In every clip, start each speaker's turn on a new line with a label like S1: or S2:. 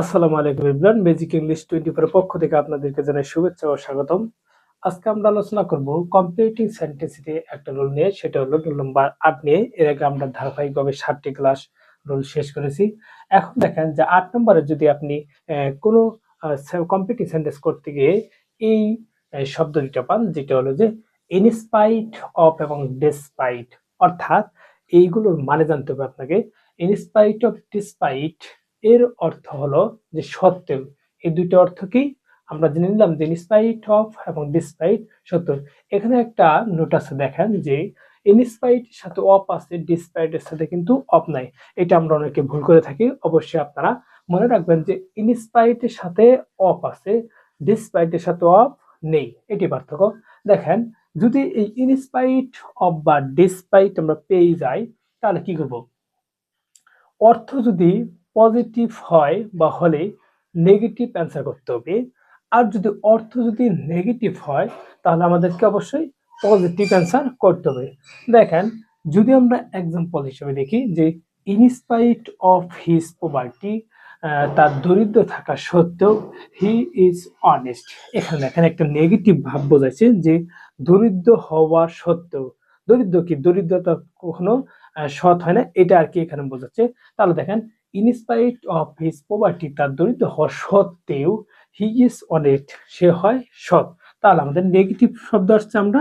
S1: আসসালামু আলাইকুম Imran magic English twenty four পক্ষ থেকে আপনাদেরকে জানাই শুভেচ্ছা ও স্বাগতম। আজকে আমরা আলোচনা করব কম্পিটিটিভ সেন্টেন্সিটি একটা রুল নিয়ে, সেটা হলো রুল নম্বর আট নিয়ে। এর আগে আমরা ধারাবাহিকভাবে ষাটটি ক্লাস রুল শেষ করেছি। এখন দেখেন যে আট নম্বরে যদি আপনি কোনো কম্পিটিভ সেন্টেন্স করতে গিয়ে এই শব্দ দুটা পান, যেটা হলো যে ইনস্পাইট অফ এবং ডিসপাইট অর্থাৎ এইগুলোর মানে জানতে হবে আপনাকে। ইনস্পাইট অফ ডিসপাইট এর অর্থ হলো যে সত্ত্বেও। এই দুইটা অর্থ কি? আমরা জেনে নিলাম যে ইনস্পাইট অফ এবং ডিসপাইট সত্য এখানে একটা নোট আছে, দেখেন যে ইনস্পাইট সাথে অফ আছে, ডিসপাইটের সাথে কিন্তু অফ নাই। এটা আমরা অনেকে ভুল করে থাকি, অবশ্যই আপনারা মনে রাখবেন যে ইনস্পাইটের সাথে অফ আছে, ডিসপাইটের সাথে অফ নেই। এটি পার্থক্য। দেখেন, যদি এই ইনস্পাইট অফ বা ডিসপাইট আমরা পেয়ে যাই, তাহলে কি করব? অর্থ যদি পজিটিভ হয় বা হলে নেগেটিভ অ্যান্সার করতে হবে। আর যদি অর্থ যদি নেগেটিভ হয়, তাহলে আমাদেরকে অবশ্যই পজিটিভ অ্যান্সার করতে হবে। দেখেন, যদি আমরা এক্সাম্পল হিসেবে দেখি যে ইনস্পাইট অফ হিজ পভার্টি তার দরিদ্র থাকা সত্ত্বেও হি ইজ অনেস্ট এখানে দেখেন, একটা নেগেটিভ ভাব বোঝাচ্ছে যে, দরিদ্র হওয়ার সত্ত্বেও, দরিদ্র কি? দরিদ্রতা কখনো সৎ হয় না, এটা আর কি এখানে বোঝাচ্ছে। তাহলে দেখেন ইনস্পাইট অফ হিজ পভার্টি তার দরিদ্র হওয়া সত্ত্বেও হি ইজ অনেস্ট সে হয় সৎ। তাহলে আমাদের নেগেটিভ শব্দ আসছে আমরা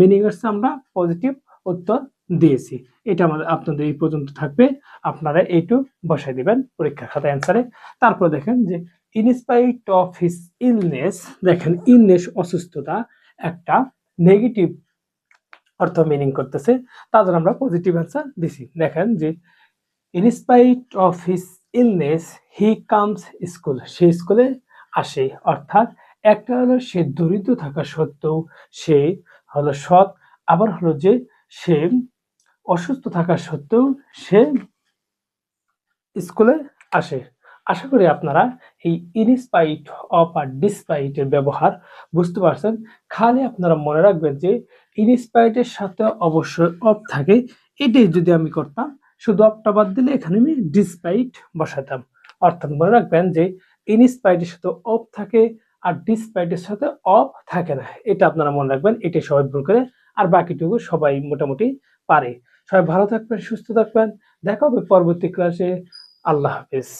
S1: মিনিং আসছে আমরা পজিটিভ উত্তর দিয়েছি। এটা আমাদের, আপনাদের এই পর্যন্ত থাকবে। আপনারা এইটু বসাই দিবেন পরীক্ষার খাতায় অ্যান্সারে তারপর দেখেন যে in spite of his illness দেখেন ইলনেস অসুস্থতা একটা নেগেটিভ অর্থ মিনিং করতেছে। জন্য আমরা পজিটিভ অ্যান্সার দিছি। দেখেন যে in spite of his illness he comes school সে স্কুলে আসে। অর্থাৎ একটা হলো সে দরিদ্র থাকা সত্ত্বেও সে হলো সৎ, আবার হলো যে সে অসুস্থ থাকা সত্ত্বেও সে স্কুলে আসে। আশা করি আপনারা এই ইনস্পাইট অফ আর ডিসপাইটের ব্যবহার বুঝতে পারছেন। খালি আপনারা মনে রাখবেন যে ইনস্পাইটের সাথে অবশ্যই অফ থাকে। এটাই যদি আমি করতাম শুধু অপটা বাদ দিলে এখানে আমি ডিসপাইট বসাতাম অর্থাৎ মনে রাখবেন যে ইনস্পাইটের সাথে অফ থাকে আর ডিসপাইটের সাথে অফ থাকে না। এটা আপনারা মনে রাখবেন, এটাই সবাই ভুল করে, আর বাকিটুকু সবাই মোটামুটি পারে। সবাই ভালো থাকবেন, সুস্থ থাকবেন, দেখা হবে পরবর্তী ক্লাসে আল্লাহ হাফিজ।